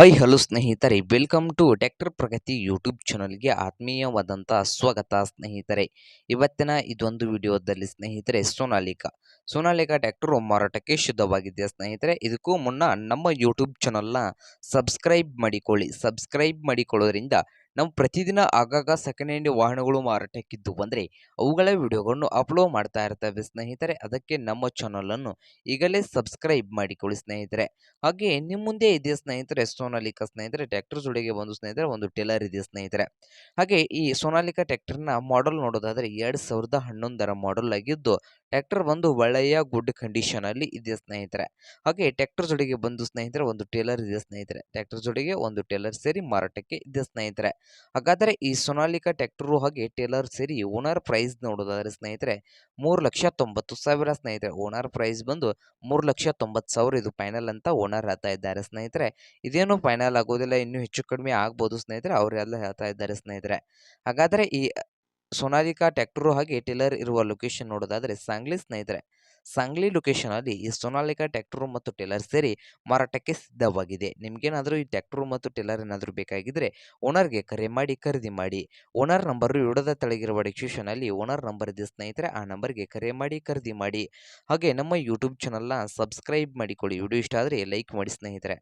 Hi hello ಸ್ನೇಹಿತರೆ, welcome to tractor Pragati YouTube ಚಾನಲ್ಗೆ ಆತ್ಮೀಯವಾದಂಥ ಸ್ವಾಗತ ಸ್ನೇಹಿತರೆ. ಇವತ್ತಿನ ಇದೊಂದು ವಿಡಿಯೋದಲ್ಲಿ ಸ್ನೇಹಿತರೆ, ಸೋನಾಲಿಕಾ. ಸೋನಾಲಿಕಾ ಡಾಕ್ಟರ್ ಮಾರಾಟಕ್ಕೆ ಶುದ್ಧವಾಗಿದೆ ಸ್ನೇಹಿತರೆ? ಇದಕ್ಕೂ ಮುನ್ನ ನಮ್ಮ ಯೂಟ್ಯೂಬ್ ಚಾನಲ್ನ ಸಬ್ಸ್ಕ್ರೈಬ್ ಮಾಡಿಕೊಳ್ಳಿ. ಸಬ್ಸ್ಕ್ರೈಬ್ ಮಾಡಿಕೊಳ್ಳೋದ್ರಿಂದ ನಾವು ಪ್ರತಿದಿನ ಆಗಾಗ ಸೆಕೆಂಡ್ ಹ್ಯಾಂಡ್ ವಾಹನಗಳು ಮಾರಾಟಕ್ಕಿದ್ದು ಬಂದರೆ ಅವುಗಳ ವಿಡಿಯೋಗಳನ್ನು ಅಪ್ಲೋಡ್ ಮಾಡ್ತಾ ಇರ್ತವೆ ಸ್ನೇಹಿತರೆ. ಅದಕ್ಕೆ ನಮ್ಮ ಚಾನಲನ್ನು ಈಗಲೇ ಸಬ್ಸ್ಕ್ರೈಬ್ ಮಾಡಿಕೊಳ್ಳಿ ಸ್ನೇಹಿತರೆ. ಹಾಗೆ ನಿಮ್ಮ ಮುಂದೆ ಇದೆ ಸ್ನೇಹಿತರೆ ಸೋನಾಲಿಕಾ ಸ್ನೇಹಿತರೆ. ಟ್ರ್ಯಾಕ್ಟರ್ ಜೋಡಿಗೆ ಬಂದು ಸ್ನೇಹಿತರೆ ಒಂದು ಟೇಲರ್ ಇದೆ ಸ್ನೇಹಿತರೆ. ಹಾಗೆ ಈ ಸೋನಾಲಿಕಾ ಟ್ರ್ಯಾಕ್ಟರ್ನ ಮಾಡೆಲ್ ನೋಡೋದಾದ್ರೆ ಎರಡು ಸಾವಿರದ ಹನ್ನೊಂದರ ಮಾಡೆಲ್ ಆಗಿದ್ದು ಟ್ರ್ಯಾಕ್ಟರ್ ಬಂದು ಒಳ್ಳೆಯ ಗುಡ್ ಕಂಡೀಷನ್ ಅಲ್ಲಿ ಇದೆ ಸ್ನೇಹಿತರೆ. ಹಾಗೆ ಟ್ಯಾಕ್ಟರ್ ಜೋಡಿಗೆ ಬಂದು ಸ್ನೇಹಿತರೆ ಒಂದು ಟೇಲರ್ ಇದೆ ಸ್ನೇಹಿತರೆ. ಟ್ಯಾಕ್ಟರ್ ಜೋಡಿಗೆ ಒಂದು ಟೇಲರ್ ಸೇರಿ ಮಾರಾಟಕ್ಕೆ ಇದೆ ಸ್ನೇಹಿತರೆ. ಹಾಗಾದರೆ ಈ ಸೋನಾಲಿಕಾ ಟ್ರ್ಯಾಕ್ಟರು ಹಾಗೆ ಟೇಲರ್ ಸೇರಿ ಓನರ್ ಪ್ರೈಸ್ ನೋಡೋದಾದ್ರೆ ಸ್ನೇಹಿತರೆ ಮೂರು ಲಕ್ಷ ತೊಂಬತ್ತು ಸಾವಿರ ಸ್ನೇಹಿತರೆ. ಓನರ್ ಪ್ರೈಸ್ ಬಂದು ಮೂರು ಲಕ್ಷ ತೊಂಬತ್ತು ಸಾವಿರ ಇದು ಫೈನಲ್ ಅಂತ ಓನರ್ ಹೇಳ್ತಾ ಇದ್ದಾರೆ ಸ್ನೇಹಿತರೆ. ಇದೇನು ಫೈನಲ್ ಆಗೋದಿಲ್ಲ, ಇನ್ನೂ ಹೆಚ್ಚು ಕಡಿಮೆ ಆಗ್ಬೋದು ಸ್ನೇಹಿತರೆ, ಅವರೆಲ್ಲ ಹೇಳ್ತಾ ಇದ್ದಾರೆ ಸ್ನೇಹಿತರೆ. ಹಾಗಾದರೆ ಈ ಸೋನಾಲಿಕಾ, ಟ್ಯಾಕ್ಟ್ರು ಹಾಗೆ ಟೇಲರ್ ಇರುವ ಲೊಕೇಶನ್ ನೋಡೋದಾದರೆ ಸಾಂಗ್ಲಿ ಸ್ನೇಹಿತರೆ, ಸಾಂಗ್ಲಿ ಲೊಕೇಶನಲ್ಲಿ ಈ ಸೋನಾಲಿಕಾ, ಟ್ಯಾಕ್ಟ್ರು ಮತ್ತು ಟೇಲರ್ ಸೇರಿ ಮಾರಾಟಕ್ಕೆ ಸಿದ್ಧವಾಗಿದೆ. ನಿಮಗೇನಾದರೂ ಈ ಟ್ಯಾಕ್ಟ್ರು ಮತ್ತು ಟೇಲರ್ ಏನಾದರೂ ಬೇಕಾಗಿದ್ದರೆ ಓನರ್ಗೆ ಕರೆ ಮಾಡಿ, ಖರೀದಿ ಮಾಡಿ. ಓನರ್ ನಂಬರು ಇಡದ ತೆಳಗಿರುವ ಡಿಸ್ಕ್ರಿಪ್ಷನಲ್ಲಿ ಓನರ್ ನಂಬರ್ ಇದೆ ಸ್ನೇಹಿತರೆ, ಆ ನಂಬರ್ಗೆ ಕರೆ ಮಾಡಿ, ಖರೀದಿ ಮಾಡಿ. ಹಾಗೆ ನಮ್ಮ ಯೂಟ್ಯೂಬ್ ಚಾನಲ್ನ ಸಬ್ಸ್ಕ್ರೈಬ್ ಮಾಡಿಕೊಳ್ಳಿ. ವಿಡಿಯೋ ಇಷ್ಟ ಆದರೆ ಲೈಕ್ ಮಾಡಿ ಸ್ನೇಹಿತರೆ.